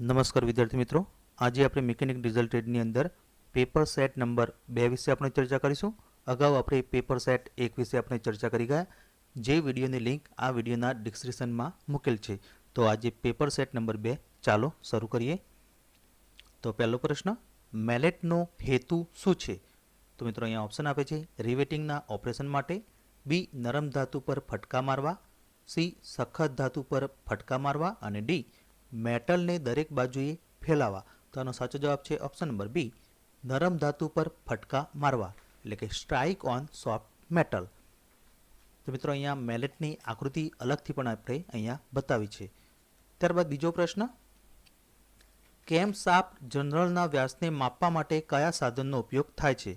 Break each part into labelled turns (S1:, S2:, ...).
S1: નમસ્કાર વિદ્યાર્થી મિત્રો. આજે આપણે મિકેનિક ડીઝલ ટ્રેડની અંદર પેપર સેટ નંબર બે વિશે આપણે ચર્ચા કરીશું. અગાઉ આપણે પેપર સેટ એક વિશે આપણે ચર્ચા કરી ગયા. જે વિડીયોની લિંક આ વિડીયોના ડિસ્ક્રિપ્શનમાં મૂકેલ છે. તો આજે પેપર સેટ નંબર બે ચાલો શરૂ કરીએ. તો પહેલો પ્રશ્ન મેલેટનો હેતુ શું છે? તો મિત્રો અહીંયા ઓપ્શન આપે છે રિવેટિંગના ઓપરેશન માટે, બી, નરમ ધાતુ પર ફટકા મારવા, સી, સખત ધાતુ પર ફટકા મારવા અને ડી મેટલને દરેક બાજુએ ફેલાવા. તો આનો સાચો જવાબ છે ઓપ્શન નંબર બી નરમ ધાતુ પર ફટકા મારવા, એટલે કે સ્ટ્રાઇક ઓન સોફ્ટ મેટલ તો મિત્રો અહીંયા મેલેટની આકૃતિ અલગથી પણ આપણે અહીંયા બતાવી છે. ત્યારબાદ બીજો પ્રશ્ન, કેમ સાપ જનરલના વ્યાસને માપવા માટે કયા સાધનનો ઉપયોગ થાય છે?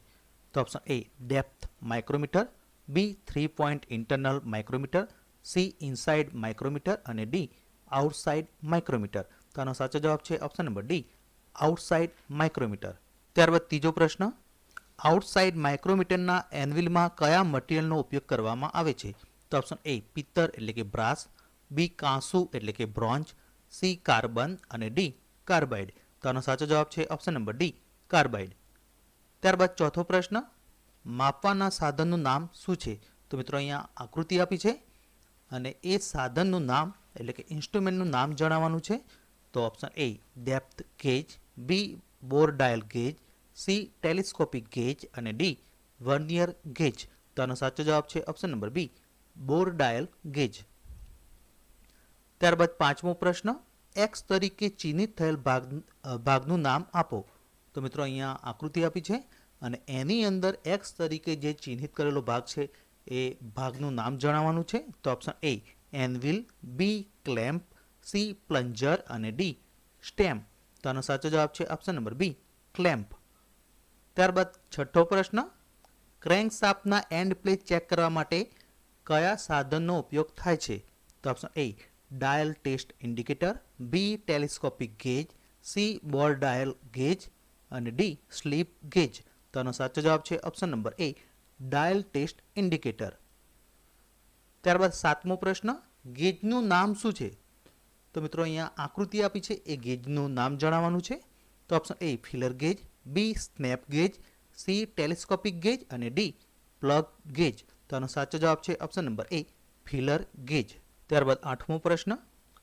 S1: તો option A depth micrometer B three point internal micrometer C inside micrometer અને ડી આઉટસાઇડ માઇક્રોમીટર તો આનો સાચો જવાબ છે option number D outside micrometer ત્યારબાદ ત્રીજો પ્રશ્ન આઉટસાઇડ માઇક્રોમીટરના એનવિલમાં કયા મટીરિયલનો ઉપયોગ કરવામાં આવે છે? તો ઓપ્શન એ પિત્તર એટલે કે બ્રાસ બી કાંસુ એટલે કે બ્રોન્ઝ સી કાર્બન અને ડી કાર્બાઇડ. તો આનો સાચો જવાબ છે ઓપ્શન નંબર ડી કાર્બાઇડ. ત્યારબાદ ચોથો પ્રશ્ન, માપવાના સાધનનું નામ શું છે? તો મિત્રો અહીંયા આકૃતિ આપી છે અને એ સાધનનું નામ એટલે કે ઇન્સ્ટ્રુમેન્ટનું નામ જણાવવાનું છે. તો option A depth gauge B bore dial gauge C telescopic gauge અને ડી વર્નિયર ગેજ તો આનો સાચો જવાબ છે option number B bore dial gauge ત્યારબાદ પાંચમો પ્રશ્ન એક્સ તરીકે ચિહ્નિત થયેલ ભાગ, ભાગનું નામ આપો. તો મિત્રો અહીંયા આકૃતિ આપી છે અને એની અંદર એક્સ તરીકે જે ચિહ્નિત કરેલો ભાગ છે એ ભાગનું નામ જણાવવાનું છે. તો option A anvil B clamp, C plunger અને ડી સ્ટેમ તો આનો સાચો જવાબ છે ઓપ્શન નંબર બી, ક્લેમ્પ. ત્યારબાદ છઠ્ઠો પ્રશ્ન ક્રેન્ક સાપના એન્ડ પ્લેટ ચેક કરવા માટે કયા સાધનનો ઉપયોગ થાય છે? તો option A dial test indicator B telescopic gauge C bore dial gauge અને ડી સ્લીપ ગેજ. તો આનો સાચો જવાબ છે option number A dial test indicator. ત્યારબાદ સાતમો પ્રશ્ન, ગેજનું નામ શું છે? તો મિત્રો અહીંયા આકૃતિ આપી છે, એ ગેજનું નામ જણાવવાનું છે. તો option A, feeler gauge, B, snap gauge, C, telescopic gauge અને ડી, પ્લગ ગેજ. તો આનો સાચો જવાબ છે option number A, feeler gauge. ત્યારબાદ આઠમો પ્રશ્ન,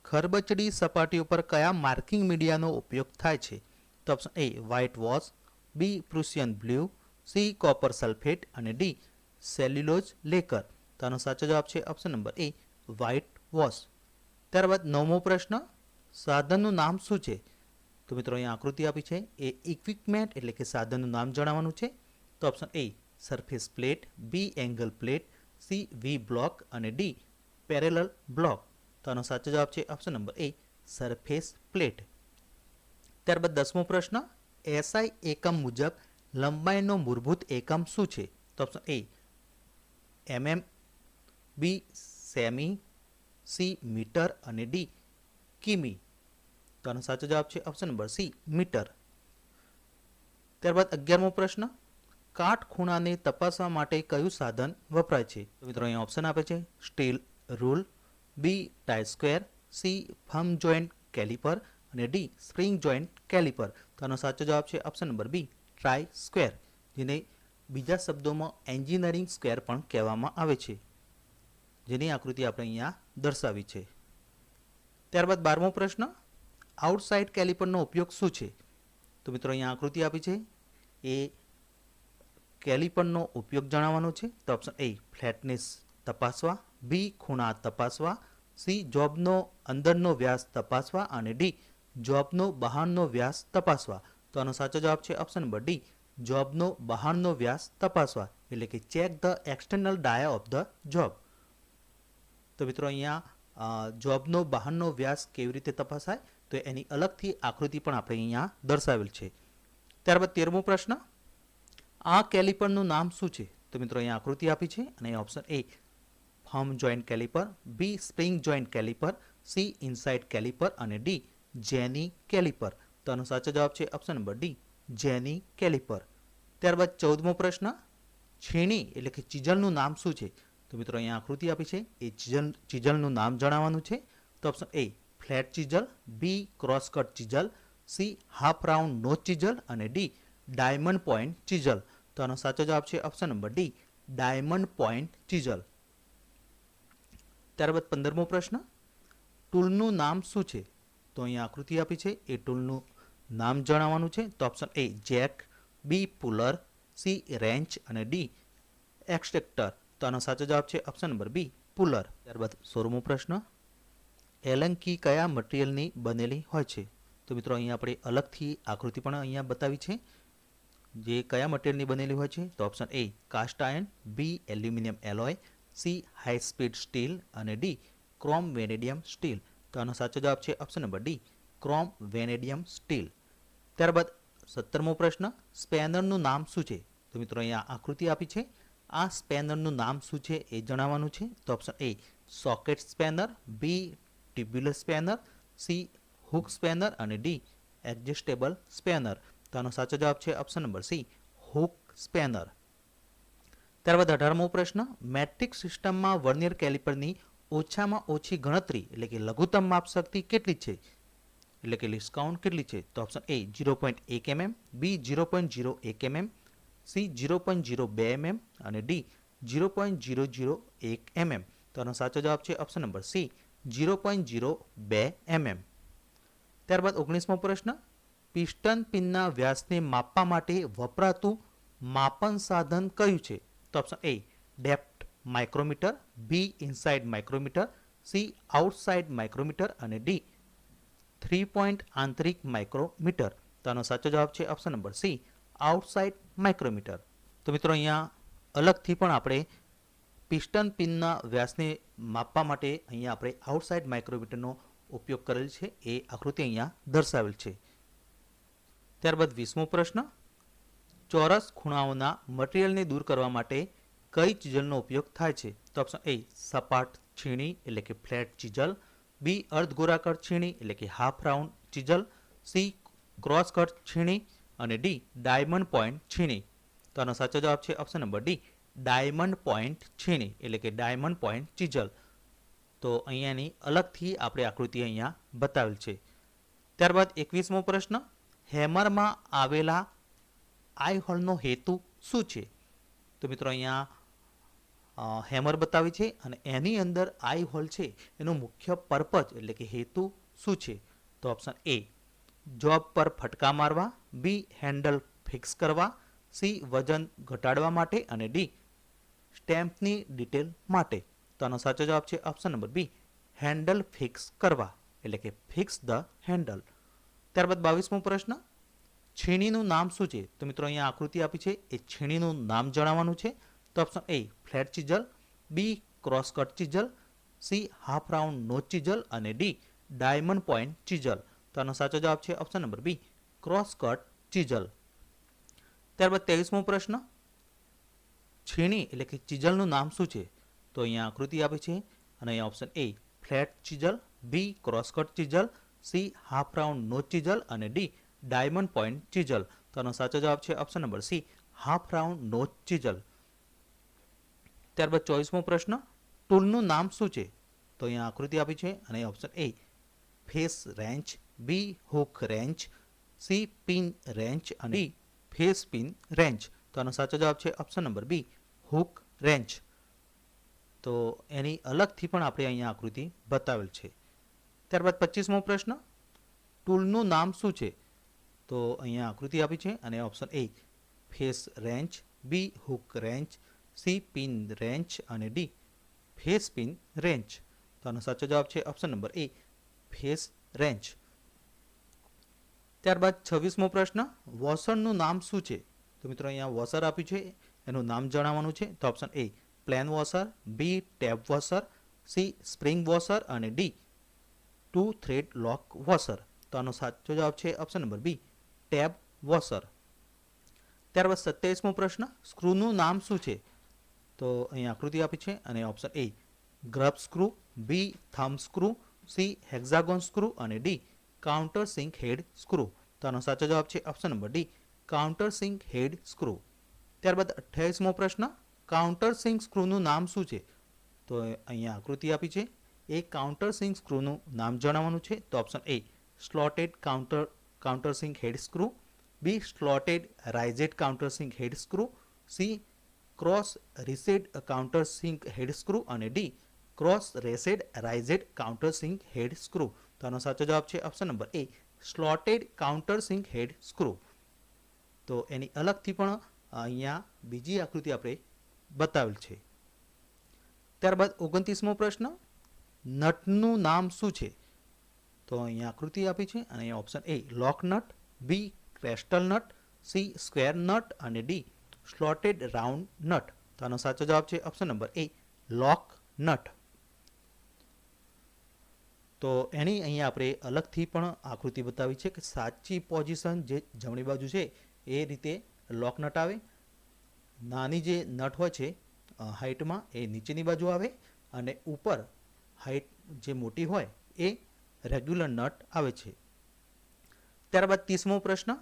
S1: ખરબચડી સપાટી ઉપર કયા માર્કિંગ મીડિયાનો ઉપયોગ થાય છે? તો option A, white wash, B Prussian blue, C, copper sulphate અને ડી, સેલ્યુલોઝ લેકર. તો આનો સાચો જવાબ છે option number A white wash ત્યારબાદ નવમો પ્રશ્ન, સાધનનું નામ શું છે? તો મિત્રો અહીંયા આકૃતિ આપી છે, એ ઇક્વિપમેન્ટ એટલે કે સાધનનું નામ જણાવવાનું છે. તો option A surface plate B angle plate C V block અને ડી પેરેલલ બ્લોક તો આનો સાચો જવાબ છે option number A surface plate ત્યારબાદ દસમો પ્રશ્ન એસઆઈ એકમ મુજબ લંબાઈનો મૂળભૂત એકમ શું છે? તો option A mm B cm, C metre અને ડી કિમી. તો આનો સાચો જવાબ છે ઓપ્શન નંબર સી મીટર. ત્યારબાદ અગિયારમો પ્રશ્ન, કાટ ખૂણાને તપાસવા માટે કયું સાધન વપરાય છે? મિત્રો અહીંયા ઓપ્શન આપે છે steel rule, B try square, C firm joint caliper અને ડી સ્પ્રિંગ જોઈન્ટ કેલિપર. તો આનો સાચો જવાબ છે option number B try square, જેને બીજા શબ્દોમાં એન્જિનિયરિંગ સ્ક્વેર પણ કહેવામાં આવે છે. જેની આકૃતિ આપણે અહીંયા દર્શાવી છે. ત્યારબાદ બારમો પ્રશ્ન, આઉટસાઇડ કેલિપરનો ઉપયોગ શું છે? તો મિત્રો અહીંયા આકૃતિ આપી છે. એ કેલિપરનો ઉપયોગ જણાવવાનો છે. તો ઓપ્શન એ ફ્લેટનેસ તપાસવા. બી ખૂણા તપાસવા. સી જોબનો અંદરનો વ્યાસ તપાસવા. અને ડી જોબનો બહારનો વ્યાસ તપાસવા. તો આનો સાચો જવાબ છે ઓપ્શન નંબર ડી જોબનો બહારનો વ્યાસ તપાસવા. એટલે કે check the external dia of the job તો મિત્રો અહીંયા જોબનો બહારનો વ્યાસ કેવી રીતે તપાસાય, તો એની અલગથી આકૃતિ પણ આપણે અહીંયા દર્શાવેલ છે. ત્યારબાદ તેરમો પ્રશ્ન, આ કેલિપરનું નામ શું છે? તો મિત્રો અહીંયા આકૃતિ આપી છે અને option A, firm joint caliper, B, spring joint caliper, C, inside caliper અને ડી, જેની કેલિપર. તો આનો સાચો જવાબ છે option number D, jenny caliper. ત્યારબાદ ચૌદમો પ્રશ્ન, છીણી એટલે કે ચીજલનું નામ શું છે? તો મિત્રો અહીંયા આકૃતિ આપી છે. એ ચીજલ, ચીજલનું નામ જણાવવાનું છે. તો option A flat chisel. B cross cut chisel. C half round no chisel. અને ડી ડાયમંડ પોઈન્ટ ચીજલ. તો આનો સાચો જવાબ છે option number D diamond point chisel. ત્યારબાદ પંદરમો પ્રશ્ન. ટૂલનું નામ શું છે? તો અહીંયા આકૃતિ આપી છે. એ ટૂલનું નામ જણાવવાનું છે. તો option A jack B puller C wrench અને ડી એક્સટ્રેક્ટર તો આનો સાચો જવાબ છે ઓપ્શન નંબર બી પુલર. ત્યારબાદ સોળમો પ્રશ્ન, એલંકી કયા મટીરિયલની બનેલી હોય છે? તો મિત્રો, અહીંયા આપણે અલગથી આકૃતિ પણ અહીંયા બતાવી છે. જે કયા મટીરિયલની બનેલી હોય છે? તો option A cast iron B aluminium alloy C high speed steel અને ડી ક્રોમ વેનેડિયમ સ્ટીલ તો આનો સાચો જવાબ છે option number D chrome vanadium steel ત્યારબાદ સત્તરમો પ્રશ્ન, સ્પેનરનું નામ શું છે? તો મિત્રો, અહીંયા આકૃતિ આપી છે. આ સ્પેનરનું નામ શું છે એ જણાવવાનું છે? તો option A socket spanner B tubular spanner C hook spanner અને ડી એડજસ્ટેબલ સ્પેનર તો આનો સાચો જવાબ છે option number C hook spanner ત્યારબાદ અઢારમો પ્રશ્ન મેટ્રિક સિસ્ટમમાં વર્નિયર કેલિપરની ઓછામાં ઓછી ગણતરી એટલે કે લઘુત્તમ માપશક્તિ કેટલી છે? એટલે કે ડિસ્કાઉન્ટ કેટલી છે? તો ઓપ્શન એ જીરો પોઈન્ટ એક mm B zero point zero એક mm C zero point zero બે એમએમ અને D zero point zero zero એક એમએમ તો આનો સાચો જવાબ છે option number C zero point zero બે એમએમ ત્યારબાદ ઓગણીસમો પ્રશ્ન, પિસ્ટન પિનના વ્યાસને માપવા માટે વપરાતું માપન સાધન કયું છે? તો option A depth micrometer B inside micrometer C outside micrometer અને ડી થ્રી પોઈન્ટ આંતરિક માઇક્રોમીટર. તો આનો સાચો જવાબ છે option number C outside micrometer. તો મિત્રો અહીંયા અલગથી પણ આપણે પિસ્ટન પિનના વ્યાસને માપવા માટે અહીંયા આપણે આઉટસાઇડ માઇક્રોમીટરનો ઉપયોગ કરેલ છે. એ આકૃતિ અહીંયા દર્શાવેલ છે. ત્યારબાદ વીસમો પ્રશ્ન, ચોરસ ખૂણાઓના મટીરિયલને દૂર કરવા માટે કઈ ચીજલનો ઉપયોગ થાય છે? તો ઓપ્શન એ, સપાટ છીણી એટલે કે ફ્લેટ ચીજલ, બી, અર્ધગોળાકાર છીણી એટલે કે half round chisel, C cross cut છીણી અને ડી ડાયમંડ પોઈન્ટ છીણી. તો આનો સાચો જવાબ છે option number D diamond point છીણી, એટલે કે ડાયમંડ પોઈન્ટ ચીજલ. તો અહીંયાની અલગથી આપણે આકૃતિ અહીંયા બતાવેલ છે. ત્યારબાદ એકવીસમો પ્રશ્ન, હેમરમાં આવેલા આઈ હોલનો હેતુ શું છે? તો મિત્રો અહીંયા હેમર બતાવી છે અને એની અંદર આઈ હોલ છે, એનો મુખ્ય પર્પઝ એટલે કે હેતુ શું છે? તો ઓપ્શન એ જોબ પર ફટકા મારવા. બી હેન્ડલ ફિક્સ કરવા, સી વજન ઘટાડવા માટે અને ડી સ્ટેમ્પની ડિટેલ માટે. તો આનો સાચો જવાબ છે option number B, handle fix કરવા, એટલે કે ફિક્સ ધ હેન્ડલ. ત્યારબાદ બાવીસમો પ્રશ્ન, છીણીનું નામ શું છે? તો મિત્રો અહીંયા આકૃતિ આપી છે, એ છીણીનું નામ જણાવવાનું છે. તો option A, flat chisel, B cross cut chisel, C half round no chisel અને ડી ડાયમંડ પોઈન્ટ ચીજલ. તો આનો સાચો જવાબ છે option number B cross cut chisel. ત્યારબાદ ત્રેવીસમો પ્રશ્ન. છીણી એટલે કે ચીજલનું નામ શું છે? તો અહીંયા આકૃતિ આપી છે અને અહીંયા option A flat chisel B crosscut chisel C half round no chisel અને ડી ડાયમંડ પોઈન્ટ ચીજલ. તો આનો સાચો જવાબ છે option number C half round નો ચીજલ. ત્યારબાદ ચોવીસમો પ્રશ્ન. ટૂલનું નામ શું છે? તો અહીંયા આકૃતિ આપી છે અને option A face wrench B hook wrench C pin wrench અને ડી ફેસ પિન રેન્ચ તો આનો સાચો જવાબ છે option number B hook wrench તો એની અલગથી પણ આપણે અહીંયા આકૃતિ બતાવેલ છે. ત્યારબાદ પચીસમો પ્રશ્ન ટૂલનું નામ શું છે? તો અહીંયા આકૃતિ આપી છે અને option A face wrench B hook wrench C pin wrench અને ડી ફેસ પિન રેન્ચ તો આનો સાચો જવાબ છે option number A face wrench ત્યારબાદ છવ્વીસમો પ્રશ્ન વોસરનું નામ શું છે? તો મિત્રો અહીંયા વોસર આપ્યું છે, એનું નામ જણાવવાનું છે. તો option A, plain washer, B, tab washer, C, spring washer અને D, two thread lock washer તો આનો સાચો જવાબ છે option number B tab washer. ત્યારબાદ સત્યાવીસમો પ્રશ્ન, સ્ક્રૂનું નામ શું છે? તો અહીં આકૃતિ આપી છે અને option A, grub screw, B thumb screw, C, hexagon screw અને D. Counter sink head screw તો આનો સાચો જવાબ છે option number D counter sink head screw ત્યારબાદ અઠ્યાવીસમો પ્રશ્ન કાઉન્ટર સિંક સ્ક્રૂનું નામ શું છે? તો અહીંયા આકૃતિ આપી છે. એ કાઉન્ટર સિંક સ્ક્રૂનું નામ જણાવવાનું છે. તો option A slotted counter counter sink head screw B slotted raised counter sink head screw C cross recessed counter sink head screw અને D cross recessed raised counter sink head screw તો આનો સાચો જવાબ છે option number A slotted counter sink head screw તો એની અલગથી પણ અહીંયા બીજી આકૃતિ આપણે બતાવેલ છે. ત્યારબાદ ઓગણત્રીસમો પ્રશ્ન, નટનું નામ શું છે? તો અહીંયા આકૃતિ આપી છે અને અહીંયા option A locknut B castle nut C square nut અને ડી સ્લોટેડ રાઉન્ડ નટ તો આનો સાચો જવાબ છે option number A lock nut તો એની અહીંયા આપણે અલગથી પણ આકૃતિ બતાવી છે કે સાચી પોઝિશન જે જમણી બાજુ છે, એ રીતે લોક નટ આવે, નાની જે નટ હોય છે હાઇટમાં એ નીચેની બાજુ આવે અને ઉપર હાઇટ જે મોટી હોય એ રેગ્યુલર નટ આવે છે. ત્યારબાદ ત્રીસમો પ્રશ્ન,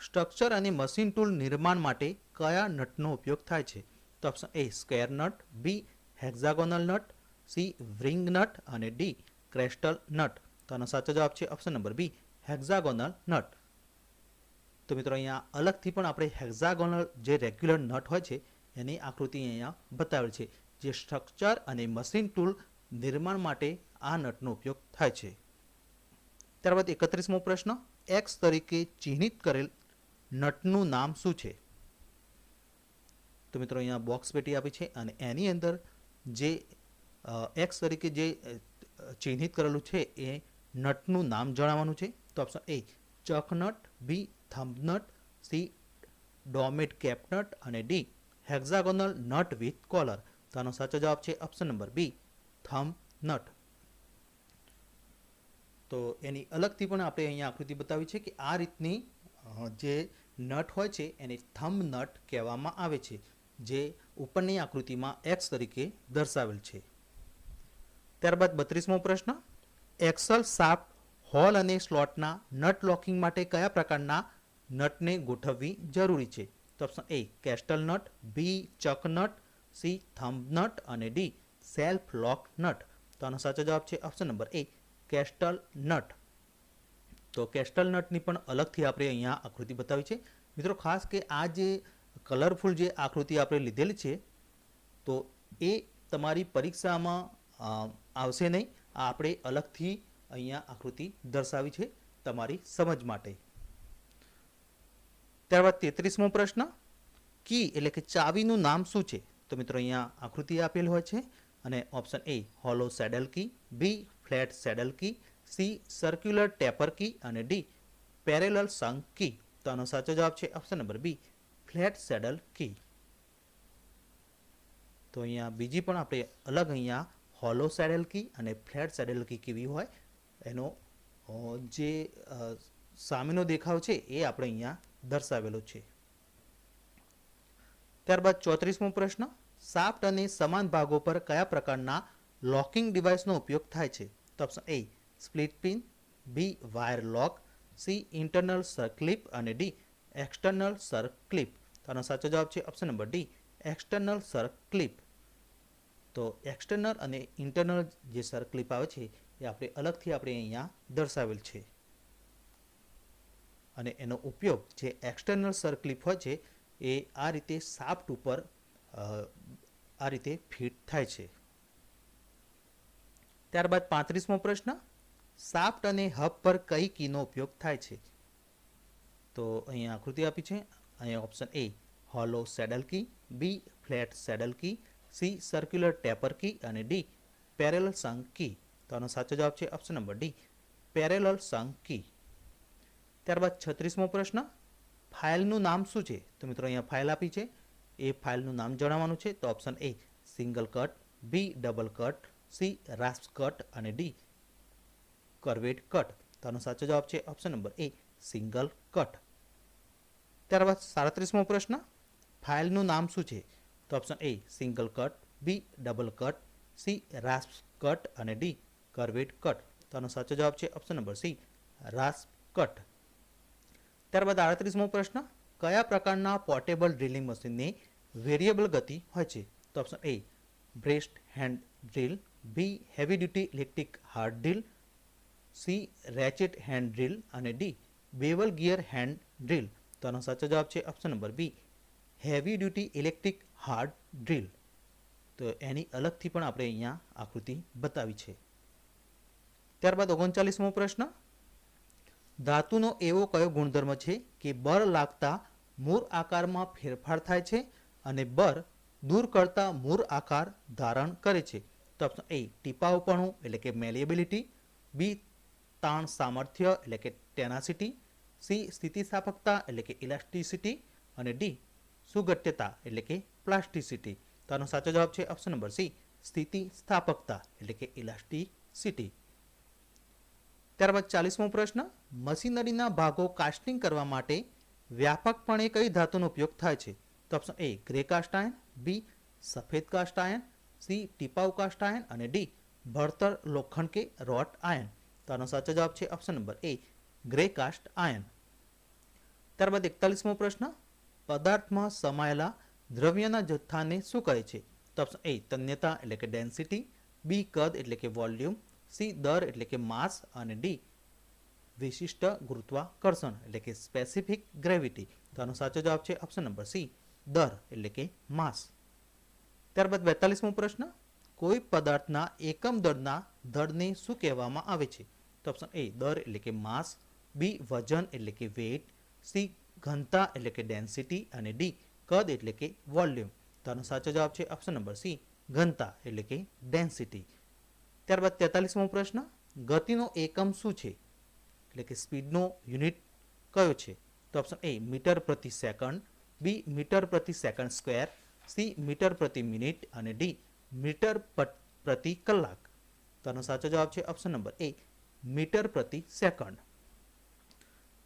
S1: સ્ટ્રક્ચર અને મશીન ટૂલ નિર્માણ માટે કયા નટનો ઉપયોગ થાય છે? તો option A square nut, B, hexagonal nut, C wing nut અને ડી ક્રેસ્ટલ નટ. તો આનો સાચો જવાબ છે option number B hexagonal nut. તો મિત્રો અહીંયા અલગથી પણ આપણે હેક્ઝાગોનલ જે રેગ્યુલર નટ હોય છે, એની આકૃતિ અહીંયા બતાવેલ છે, જે સ્ટ્રક્ચર અને મશીન ટૂલ નિર્માણ માટે આ નટનો ઉપયોગ થાય છે. ત્યારબાદ એકત્રીસમો પ્રશ્ન એક્સ તરીકે ચિહ્નિત કરેલ નટનું નામ શું છે? તો મિત્રો અહીંયા બોક્સ પેટી આપી છે અને એની અંદર જે એક્સ તરીકે જે ચિહ્નિત કરેલું છે એ નટનું નામ જણાવવાનું છે. તો ઓપ્શન એ ચકનટ બી થંબનટ સી ડોમેટ કેપનટ અને D hexagonal nut with collar. તો આનો સાચો જવાબ છે option number B thumb nut તો એની અલગથી પણ આપણે અહીંયા આકૃતિ બતાવી છે કે આ રીતની જે નટ હોય છે એને થંબ નટ કહેવામાં આવે છે, જે ઉપરની આકૃતિમાં એક્સ તરીકે દર્શાવેલ છે. ત્યારબાદ બત્રીસમો પ્રશ્ન એક્સલ સાફ્ટ હોલ અને સ્લોટના નટ લોકિંગ માટે કયા પ્રકારના નટને ગોઠવવી જરૂરી છે? તો option A castle nut B chuck nut C thumb nut અને ડી સેલ્ફ લોક નટ તો આનો સાચો જવાબ છે option number A castle nut તો કેસ્ટલ નટની પણ અલગથી આપણે અહીંયા આકૃતિ બતાવી છે. મિત્રો, ખાસ કે આ જે કલરફુલ જે આકૃતિ આપણે લીધેલી છે, તો એ તમારી પરીક્ષામાં આવશે નહીં. આ આપણે અલગથી અહીંયા આકૃતિ દર્શાવી છે તમારી સમજ માટે. ત્યારબાદ તેત્રીસમો પ્રશ્ન. કી એટલે કે ચાવીનું નામ શું છે? તો મિત્રો અહીંયા આકૃતિ આપેલ હોય છે અને option A hollow saddle key B flat saddle key C circular taper key અને ડી પેરેલલ સંગ કી તો આનો સાચો જવાબ છે option number B flat saddle key તો અહીંયા બીજી પણ આપણે અલગ અહીંયા હોલો સેડલ કી અને ફ્લેટ સેડલ કી કેવી હોય, એનો જે સામેનો દેખાવ છે એ આપણે અહીંયા દર્શાવેલો છે. ત્યારબાદ ચોત્રીસમો પ્રશ્ન સાફ્ટ અને સમાન ભાગો પર કયા પ્રકારના લોકિંગ ડિવાઇસનો ઉપયોગ થાય છે? તો option A split pin B wire lock C internal circlip અને ડી એક્સટર્નલ સર્કલિપ તો આનો સાચો જવાબ છે option number D external circlip તો એક્સટર્નલ અને ઇન્ટરનલ જે સર્કલિપ આવે છે, એ આપણે અલગથી આપણે અહીંયા દર્શાવેલ છે. અને એનો ઉપયોગ જે એક્સટર્નલ સર્કલિપ હોય છે, એ આ રીતે સાફ્ટ ઉપર આ રીતે ફિટ થાય છે. ત્યારબાદ પાંત્રીસમો પ્રશ્ન સાફ્ટ અને હબ પર કઈ કીનો ઉપયોગ થાય છે? તો અહીંયા આકૃતિ આપી છે. અહીંયા option A hollow saddle key B flat saddle key C circular taper key અને ડી પેરેલલ સંક કી તો આનો સાચો જવાબ છે option number D parallel sunk key ત્યારબાદ છત્રીસમો પ્રશ્ન, ફાઇલનું નામ શું છે? તો મિત્રો અહીંયા ફાઇલ આપી છે. એ ફાઇલનું નામ જણાવવાનું છે. તો option A single cut B double cut C rasp cut અને ડી કરવેટ કટ તો આનો સાચો જવાબ છે option number A single cut ત્યારબાદ સાડત્રીસમો પ્રશ્ન, ફાઇલનું નામ શું છે? તો option A single cut B double cut C rasp cut અને ડી કરવેટ કટ તો આનો સાચો જવાબ છે option number C rasp cut ત્યારબાદ આડત્રીસમો પ્રશ્ન, કયા પ્રકારના પોર્ટેબલ ડ્રિલિંગ મશીનની વેરિયેબલ ગતિ હોય છે? તો option A breast hand drill B heavy duty electric hand drill C ratchet hand drill અને D bevel gear hand drill તો આનો સાચો જવાબ છે option number B heavy duty electric hand drill તો એની અલગથી પણ આપણે અહીંયા આકૃતિ બતાવી છે. ત્યારબાદ ઓગણચાલીસમો પ્રશ્ન. ધાતુનો એવો કયો ગુણધર્મ છે કે બર લાગતા મૂળ આકારમાં ફેરફાર થાય છે અને બર દૂર કરતા મૂળ આકાર ધારણ કરે છે? તો ઓપ્શન એ ટીપાઉપણું, એટલે કે મેલિએબિલિટી બી તાણ સામર્થ્ય, એટલે કે ટેનાસિટી સી સ્થિતિસ્થાપકતા, એટલે કે ઇલાસ્ટિસિટી અને ડી સુગટ્યતા એટલે કે પ્લાસ્ટિસિટી તો આનો સાચો જવાબ છે ઓપ્શન નંબર સી સ્થિતિસ્થાપકતા એટલે કે ઇલાસ્ટિસિટી ત્યારબાદ ચાલીસમો પ્રશ્ન, મશીનરીના ભાગો કાસ્ટિંગ કરવા માટે વ્યાપકપણે કઈ ધાતુનો ઉપયોગ થાય છે? તો option A grey cast iron B સફેદ કાસ્ટ આયન સી ટીપાઉ કાસ્ટ આયન અને ડી ભળતર લોખંડ કે રોટ આયન તો આનો સાચો જવાબ છે option number A grey cast iron ત્યારબાદ એકતાલીસમો પ્રશ્ન પદાર્થમાં સમાયેલા દ્રવ્યના જથ્થાને શું કહે છે? તો એ તન્યતા એટલે કે ડેન્સિટી બી કદ એટલે કે વોલ્યુમ સી દર એટલે કે માસ અને ડી વિશિષ્ટ ગુરુત્વાકર્ષણ એટલે કે સ્પેસિફિક ગ્રેવિટી તો આનો સાચો જવાબ છે ઓપ્શન નંબર સી દર એટલે કે માસ ત્યારબાદ બેતાલીસમો પ્રશ્ન, કોઈ પદાર્થના એકમ દળના દળને શું કહેવામાં આવે છે? તો ઓપ્શન એ દર એટલે કે માસ બી વજન એટલે કે વેટ સી ઘનતા એટલે કે ડેન્સિટી અને ડી કદ એટલે કે વોલ્યુમ તો આનો સાચો જવાબ છે ઓપ્શન નંબર સી ઘનતા એટલે કે ડેન્સિટી ત્યારબાદ તેતાલીસમો પ્રશ્ન, ગતિનો એકમ શું છે? એટલે કે સ્પીડનો યુનિટ કયો છે? તો ઓપ્શન એ મીટર પ્રતિ સેકન્ડ બી મીટર પ્રતિ સેકન્ડ સ્ક્વેર સી મીટર પ્રતિ મિનિટ અને ડી મીટર પ્રતિ કલાક. તો આનો સાચો જવાબ છે ઓપ્શન નંબર એ મીટર પ્રતિ સેકન્ડ.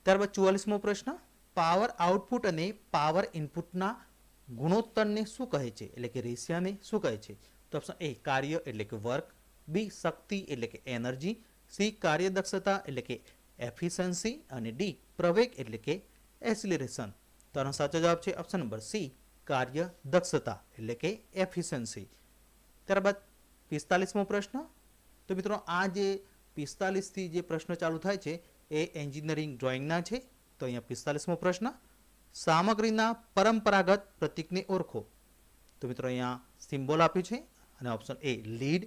S1: ત્યારબાદ ચુવાલીસમો પ્રશ્ન પાવર આઉટપુટ અને પાવર ઇનપુટના ગુણોત્તરને શું કહે છે? એટલે કે રેશિયાને શું કહે છે? તો ઓપ્શન એ કાર્ય, એટલે કે વર્ક. બી શક્તિ, એટલે કે એનર્જી. સી કાર્યદક્ષતા, એટલે કે એફિશિયન્સી. અને ડી પ્રવેગ, એટલે કે એસિલરેશન તો આનો સાચો જવાબ છે ઓપ્શન નંબર સી કાર્ય દક્ષતા એટલે કે એફિશિયન્સી ત્યારબાદ પિસ્તાલીસમો પ્રશ્ન. તો મિત્રો, આ જે પિસ્તાલીસથી જે પ્રશ્ન ચાલુ થાય છે, એ એન્જિનિયરિંગ ડ્રોઈંગના છે. તો અહીંયા પિસ્તાલીસમો પ્રશ્ન, સામગ્રીના પરંપરાગત પ્રતીકને ઓળખો. તો મિત્રો અહીંયા સિમ્બોલ આપ્યું છે અને option A lead,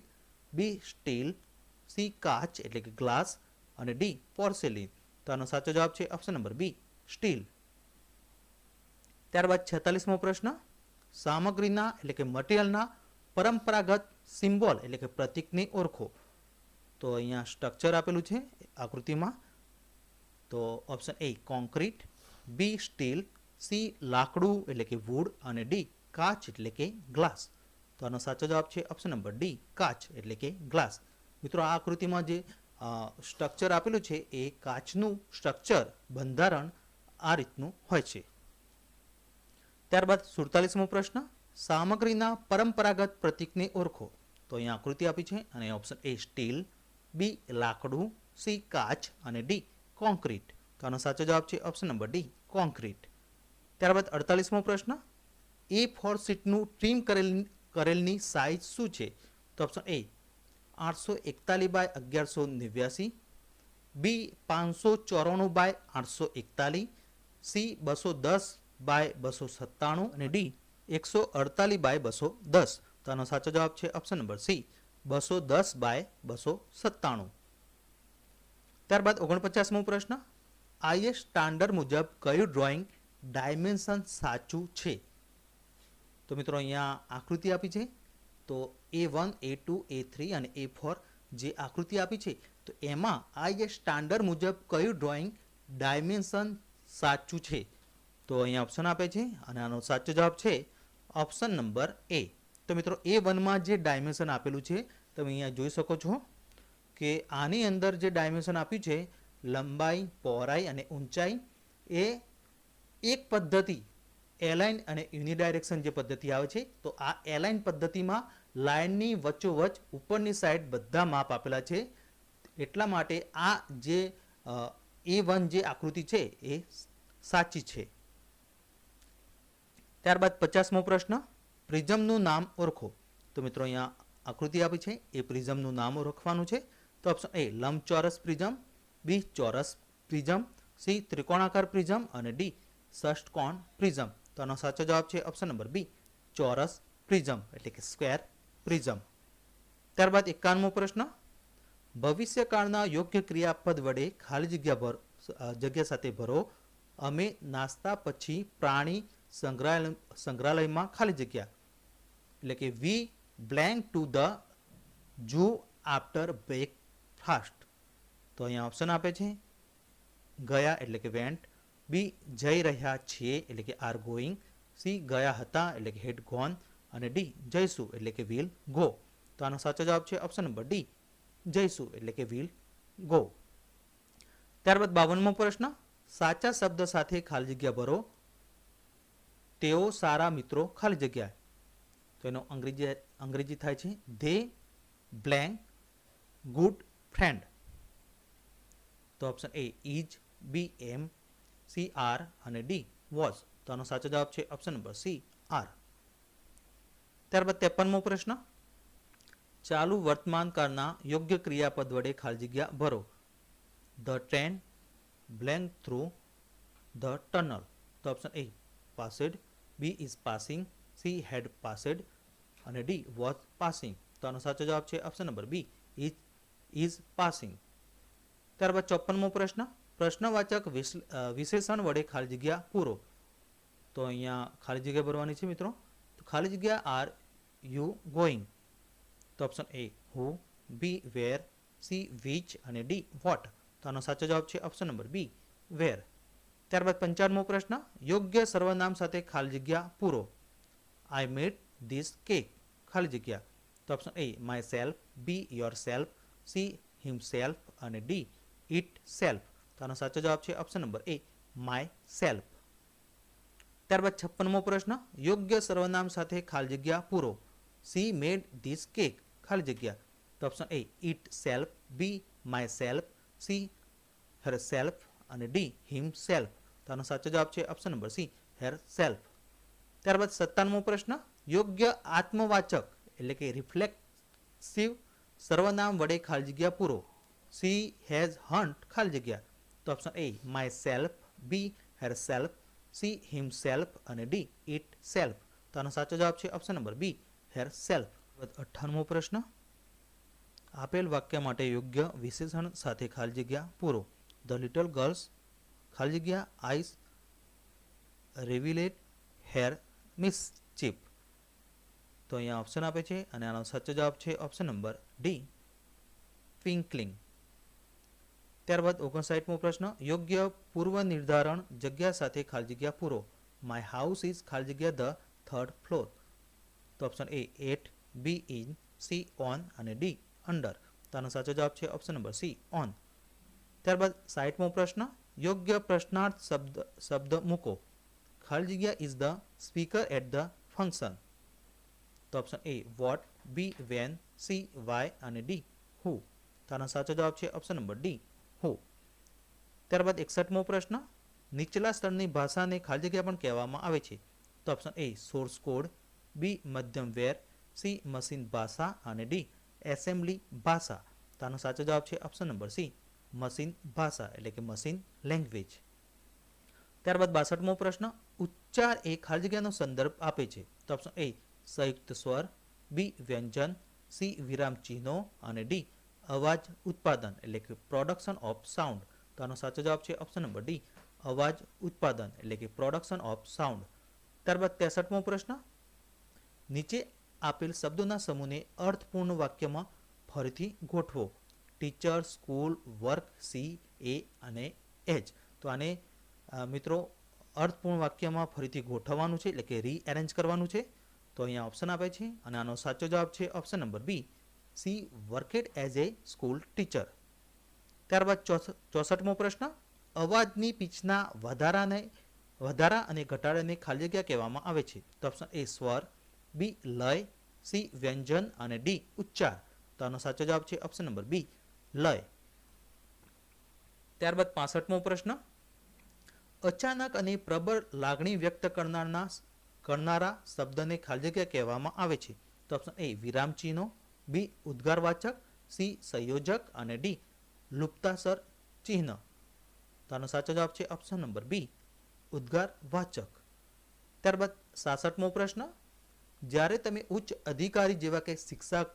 S1: B steel, C કાચ એટલે કે ગ્લાસ અને ડી પોર્સેલિન. તો આનો સાચો જવાબ છે ઓપ્શન નંબર બી સ્ટીલ. ત્યારબાદ છેતાલીસમો પ્રશ્ન, સામગ્રીના એટલે કે મટીરિયલના પરંપરાગત સિમ્બોલ એટલે કે પ્રતીકને ઓળખો. તો અહીંયા સ્ટ્રક્ચર આપેલું છે આકૃતિમાં. તો option A concrete B steel C લાકડું, એટલે કે વુડ અને ડી કાચ, એટલે કે ગ્લાસ તો આનો સાચો જવાબ છે ઓપ્શન નંબર ડી કાચ, એટલે કે ગ્લાસ મિત્રો, આ આકૃતિમાં જે સ્ટ્રક્ચર આપેલું છે, એ કાચનું સ્ટ્રક્ચર બંધારણ આ રીતનું હોય છે. ત્યારબાદ સુડતાલીસમો પ્રશ્ન, સામગ્રીના પરંપરાગત પ્રતીકને ઓળખો. તો અહીંયા આકૃતિ આપી છે, અને ઓપ્શન એ સ્ટીલ બી લાકડું. સી કાચ. અને ડી કોન્ક્રીટ તો આનો સાચો જવાબ છે ઓપ્શન નંબર ડી કોન્ક્રીટ ત્યારબાદ અડતાલીસમો પ્રશ્ન એ ફોર સીટનું ટ્રીમ કરેલ, કરેલની સાઇઝ શું છે? તો ઓપ્શન એ આઠસો એકતાલીસ બાય અગિયારસો નેવ્યાસી. બી પાંચસો ચોરાણું બાય આઠસો એકતાલીસ. સી બસો દસ બાય બસો સત્તાણું. અને ડી એકસો અડતાલીસ બાય બસો દસ. તો આનો સાચો જવાબ છે ઓપ્શન નંબર સી બસો દસ બાય બસો સત્તાણું. ત્યારબાદ ઓગણપચાસમો પ્રશ્ન. આઈએસ સ્ટાન્ડર્ડ મુજબ કયું ડ્રોઈંગ ડાયમેન્શન સાચું છે? તો મિત્રો અહીંયા આકૃતિ આપી છે. તો A one A two A three અને એ ફોર જે આકૃતિ આપી છે, તો એમાં આઈએસ સ્ટાન્ડર્ડ મુજબ કયું ડ્રોઈંગ ડાયમેન્શન સાચું છે? તો અહીંયા ઓપ્શન આપે છે અને આનો સાચો જવાબ છે ઓપ્શન નંબર એ તો મિત્રો એ વનમાં જે ડાયમેન્શન આપેલું છે, તમે અહીંયા જોઈ શકો છો. કે આની અંદર જે ડાયમેન્શન આપ્યું છે, લંબાઈ, પહોળાઈ અને ઊંચાઈ, એ એક પદ્ધતિ એલાઇન અને યુનિડાયરેક્શન જે પદ્ધતિ આવે છે, તો આ એલાઇન પદ્ધતિમાં લાઇનની વચ્ચોવચ ઉપરની સાઈડ બધા માપ આપેલા છે. એટલા માટે આ જે એ વન જે આકૃતિ છે, એ સાચી છે. ત્યારબાદ પચાસમો પ્રશ્ન, પ્રિઝમનું નામ ઓળખો. તો મિત્રો અહીંયા આકૃતિ આપી છે, એ પ્રિઝમનું નામ ઓળખવાનું છે. તો ઓપ્શન એ લંબચોરસ પ્રિઝમ બી ચોરસ પ્રિઝમ સી ત્રિકોણાકાર પ્રિઝમ અને ડી ષષ્ટકોણ પ્રિઝમ. તો આનો સાચો જવાબ છે ઓપ્શન નંબર બી ચોરસ પ્રિઝમ, એટલે કે સ્ક્વેર પ્રિઝમ. ત્યારબાદ એકાવનમો પ્રશ્ન, ભવિષ્યકાળના યોગ્ય ક્રિયાપદ વડે ખાલી જગ્યા ભર જગ્યા સાથે ભરો, અમે નાસ્તા પછી પ્રાણી સંગ્રહાલય, સંગ્રહાલયમાં ખાલી જગ્યા. એટલે કે we blank to the zoo after breakfast તો અહીંયા ઓપ્શન આપે છે. ગયા એટલે કે વેન્ટ બી, જઈ રહ્યા છીએ એટલે કે આર ગોઈંગ સી, ગયા હતા એટલે કે હેડ ગોન અને ડી, જઈશું એટલે કે વિલ ગો તો આનો સાચો જવાબ છે ઓપ્શન નંબર ડી, જઈશું એટલે કે વિલ ગો ત્યારબાદ બાવનમો પ્રશ્ન. સાચા શબ્દ સાથે ખાલી જગ્યા ભરો. તેઓ સારા મિત્રો ખાલી જગ્યા તો એનો અંગ્રેજી અંગ્રેજી થાય છે. ધે બ્લેન્ક ગુડ ફ્રેન્ડ તો option A is B am C are અને ડી વોઝ તો આનો સાચો જવાબ છે ઓપ્શન નંબર સી આર ત્યારબાદ ત્રેપનમો પ્રશ્ન. ચાલુ વર્તમાનકાળના યોગ્ય ક્રિયાપદ વડે ખાલી જગ્યા ભરો. The train blank through the tunnel તો option A passed B is passing C had passed અને ડી વોઝ પાસિંગ તો આનો સાચો જવાબ છે option number B is is passing ત્યારબાદ ચોપનમો પ્રશ્ન. પ્રશ્નવાચક વિશેષણ વડે ખાલી જગ્યા પૂરો. તો અહીંયા ખાલી જગ્યા ભરવાની છે મિત્રો. તો ખાલી જગ્યા આર યુ ગોઈંગ. તો option A who, B, where, C, which અને ડી, વોટ. તો આનો સાચો જવાબ છે ઓપ્શન નંબર બી, વેર. ત્યારબાદ પંચાવનમો પ્રશ્ન. યોગ્ય સર્વનામ સાથે ખાલી જગ્યા પૂરો. આઈ મેડ ધીસ કેક ખાલી જગ્યા. તો option A myself B yourself C himself અને ડી ઇટ સેલ્ફ તો આનો સાચો જવાબ છે option number A myself ત્યારબાદ છપ્પનમો પ્રશ્ન, યોગ્ય સર્વનામ સાથે ખાલી જગ્યા પૂરો. સી મેડ ધીસ કેક ખાલી જગ્યા. તો option A itself B myself C herself અને ડી હિમ સેલ્ફ તો આનો સાચો જવાબ છે option number C herself ત્યારબાદ સત્તાનમો પ્રશ્ન, યોગ્ય આત્મવાચક, એટલે કે રિફ્લેક્સિવ સર્વનામ વડે ખાલી જગ્યા પૂરો. સી હેઝ હન્ટ ખાલી જગ્યા. તો option A myself B herself C himself અને ડી ઇટ સેલ્ફ તો આનો સાચો જવાબ છે option number B herself અઠ્ઠાણમો પ્રશ્ન. આપેલ વાક્ય માટે યોગ્ય વિશેષણ સાથે ખાલી જગ્યા પૂરો. ધ લિટલ ગર્લ્સ ખાલી જગ્યા eyes revealed her mischief તો અહીંયા ઓપ્શન આપે છે અને આનો સાચો જવાબ છે ઓપ્શન નંબર ડી પિંકલિંગ ત્યારબાદ ઓગણસાઠમો પ્રશ્ન, યોગ્ય પૂર્વ નિર્ધારણ જગ્યા સાથે ખાલી જગ્યા પૂરો. માય હાઉસ ઇઝ ખાલી જગ્યા ધ થર્ડ ફ્લોર તો option A at B in C on અને ડી અંડર તો આનો સાચો જવાબ છે ઓપ્શન નંબર સી ઓન ત્યારબાદ સાઠમો પ્રશ્ન, યોગ્ય પ્રશ્નાર્થ શબ્દ શબ્દ મૂકો. ખાલી જગ્યા is the speaker at the function તો option A what B when C why અને ડી હુ તો આનો સાચો જવાબ છે ઓપ્શન નંબર ડી હુ ત્યારબાદ એકસઠમો પ્રશ્ન, નીચલા સ્તરની ભાષાને ખાલી જગ્યા પણ કહેવામાં આવે છે. તો option A source code B middleware C machine ભાષા અને ડી એસેમ્બલી ભાષા. તો આનો સાચો જવાબ છે ઓપ્શન નંબર સી મશીન ભાષા, એટલે કે મશીન લેંગ્વેજ ત્યારબાદ બાસઠમો પ્રશ્ન, ઉચ્ચાર એ ખાલી જગ્યાનો સંદર્ભ આપે છે. તો ઓપ્શન એ સંયુક્ત સ્વર, બી, વ્યંજન, સી, વિરામ ચિહ્નો અને ડી, અવાજ ઉત્પાદન, એટલે કે પ્રોડક્શન ઓફ સાઉન્ડ તો આનો સાચો જવાબ છે ઓપ્શન નંબર ડી અવાજ ઉત્પાદન, એટલે કે પ્રોડક્શન ઓફ સાઉન્ડ ત્યારબાદ ત્રેસઠમો પ્રશ્ન, નીચે આપેલ શબ્દોના સમૂહને અર્થપૂર્ણ વાક્યમાં ફરીથી ગોઠવો. Teacher, school, work, C, A અને એચ. તો આને મિત્રો, અર્થપૂર્ણ વાક્યમાં ફરીથી ગોઠવવાનું છે, એટલે કે રીએરેન્જ કરવાનું છે. તો અહીંયા ઓપ્શન આપે છે અને આનો સાચો જવાબ છે option number B C worked as a school teacher ત્યારબાદ ચોસઠમો પ્રશ્ન. અવાજની પીચના વધારાને, વધારા અને ઘટાડાને ખાલી જગ્યા કહેવામાં આવે છે. તો ઓપ્શન એ સ્વર. બી લય. સી વ્યંજન. અને ડી ઉચ્ચાર. તો આનો સાચો જવાબ છે ઓપ્શન નંબર બી લય. ત્યારબાદ પાસઠમો પ્રશ્ન. અચાનક અને પ્રબળ લાગણી વ્યક્ત કરનારના કરનારા શબ્દને ખાલી જગ્યા કહેવામાં આવે છે. તો ઓપ્શન એ વિરામચિહ્નો. બી ઉદ્ગારવાચક. સી સંયોજક. અને ડી લુપ્તાસર ચિહ્ન. તો આનો સાચો જવાબ છે ઓપ્શન નંબર બી ઉદ્ગારવાચક. ત્યારબાદ સાસઠમો પ્રશ્ન. જ્યારે તમે ઉચ્ચ અધિકારી જેવા કે શિક્ષક,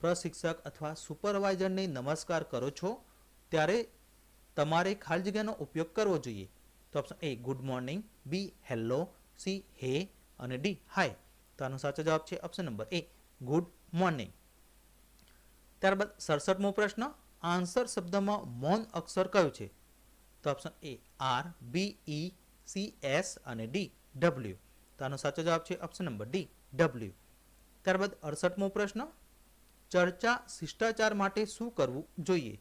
S1: પ્રશિક્ષક અથવા સુપરવાઇઝરને નમસ્કાર કરો છો, ત્યારે તમારે ખાલી જગ્યાનો ઉપયોગ કરવો જોઈએ. તો option A good morning B hello C hey અને ડી, હાય. તો આનો સાચો જવાબ છે option number A good morning ત્યારબાદ સડસઠમો પ્રશ્ન, આન્સર શબ્દમાં મૌન અક્ષર કયો છે? તો option A R B E C S અને ડી ડબલ્યુ તો આનો સાચો જવાબ છે ઓપ્શન નંબર ડી ડબલ્યુ ત્યારબાદ અડસઠમો પ્રશ્ન, ચર્ચા શિષ્ટાચાર માટે શું કરવું જોઈએ?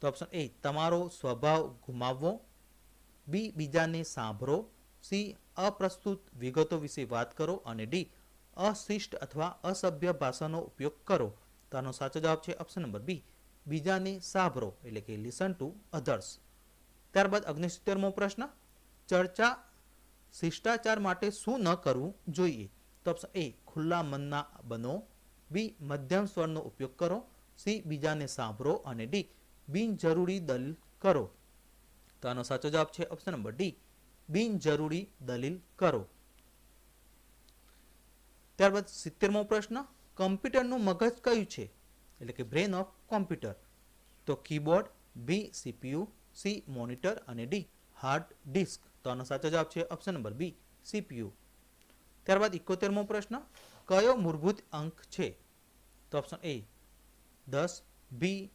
S1: તો ઓપ્શન એ તમારો સ્વભાવ ગુમાવવો. બી બીજાને સાંભળો. સી અપ્રસ્તુત વિગતો વિશે વાત કરો અને ડી, અશિષ્ટ અથવા અસભ્ય ભાષાનો ઉપયોગ કરો. તો આનો સાચો જવાબ છે ઓપ્શન નંબર બી, બીજાને સાંભળો, એટલે કે લિસન ટુ અધર્સ ત્યારબાદ અગ્નિસિત્તેરમો પ્રશ્ન, ચર્ચા, શિષ્ટાચાર માટે શું ન કરવું જોઈએ? તો ઓપ્શન એ, ખુલ્લા મનના બનો. બી, મધ્યમ સ્વરનો ઉપયોગ કરો. સી, બીજાને સાંભળો અને ડી, બિનજરૂરી દલીલ કરો. તો આનો સાચો જવાબ છે ઓપ્શન નંબર ડી બિનજરૂરી દલીલ કરો. ત્યારબાદ સિત્તેરમો પ્રશ્ન, કમ્પ્યુટરનું મગજ કયું છે? એટલે કે બ્રેન ઓફ કોમ્પ્યુટર. તો keyboard, B, CPU, C, monitor અને ડી, હાર્ડ ડિસ્ક. તો આનો સાચો જવાબ છે ઓપ્શન નંબર બી, સીપીયુ. ત્યારબાદ ઇકોતેરમો પ્રશ્ન, કયો મૂળભૂત અંક છે? તો ઓપ્શન એ, દસ, બી,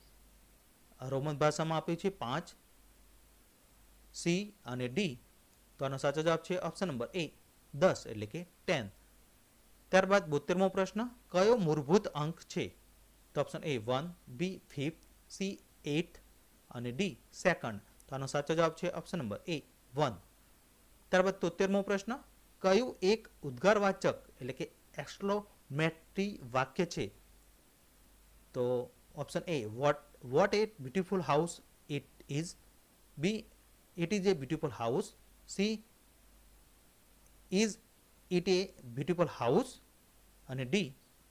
S1: રોમન ભાષામાં આપ્યું છે પાંચ, સી અને ડી. આનો સાચો જવાબ છે ઓપ્શન નંબર એ દસ એટલે કે ટેન ત્યારબાદ બોતેરમો પ્રશ્ન, કયો મૂળભૂત અંક છે? તો option A one B fifth C eight અને ડી સેકન્ડ તો આનો સાચો જવાબ છે ઓપ્શન નંબર એ વન ત્યારબાદ તોતેરમો પ્રશ્ન, કયું એક ઉદ્ગારવાચક એટલે કે એક્સક્લોમેટરી વાક્ય છે? તો option A what what a beautiful house it is B it is a beautiful house C is it a beautiful house અને D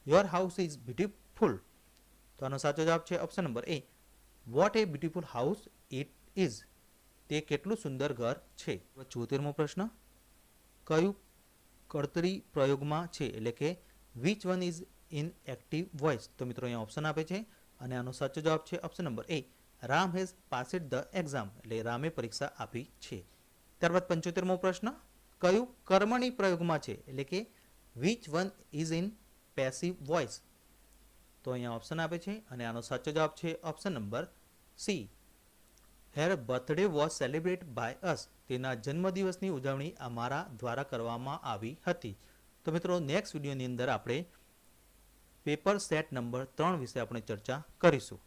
S1: your house is beautiful તો આનો સાચો જવાબ છે option number A what a beautiful house it is તે કેટલું સુંદર ઘર છે? ચોતેરમો પ્રશ્ન. કયું કર્તરી પ્રયોગમાં છે? એટલે કે which one is in active voice તો મિત્રો અહીંયા ઓપ્શન આપે છે. અને આનો સાચો જવાબ છે option number A Ram has passed the exam એટલે રામે પરીક્ષા આપી છે. ત્યારબાદ પંચોતેરમો પ્રશ્ન, કયું કર્મણી પ્રયોગમાં છે? એટલે કે which one is in passive voice તો અહીંયા ઓપ્શન આપે છે અને આનો સાચો જવાબ છે option number C her birthday was celebrate by us તેના જન્મદિવસની ઉજવણી અમારા દ્વારા કરવામાં આવી હતી. તો મિત્રો નેક્સ્ટ વિડીયોની અંદર આપણે પેપર સેટ નંબર ત્રણ વિશે આપણે ચર્ચા કરીશું.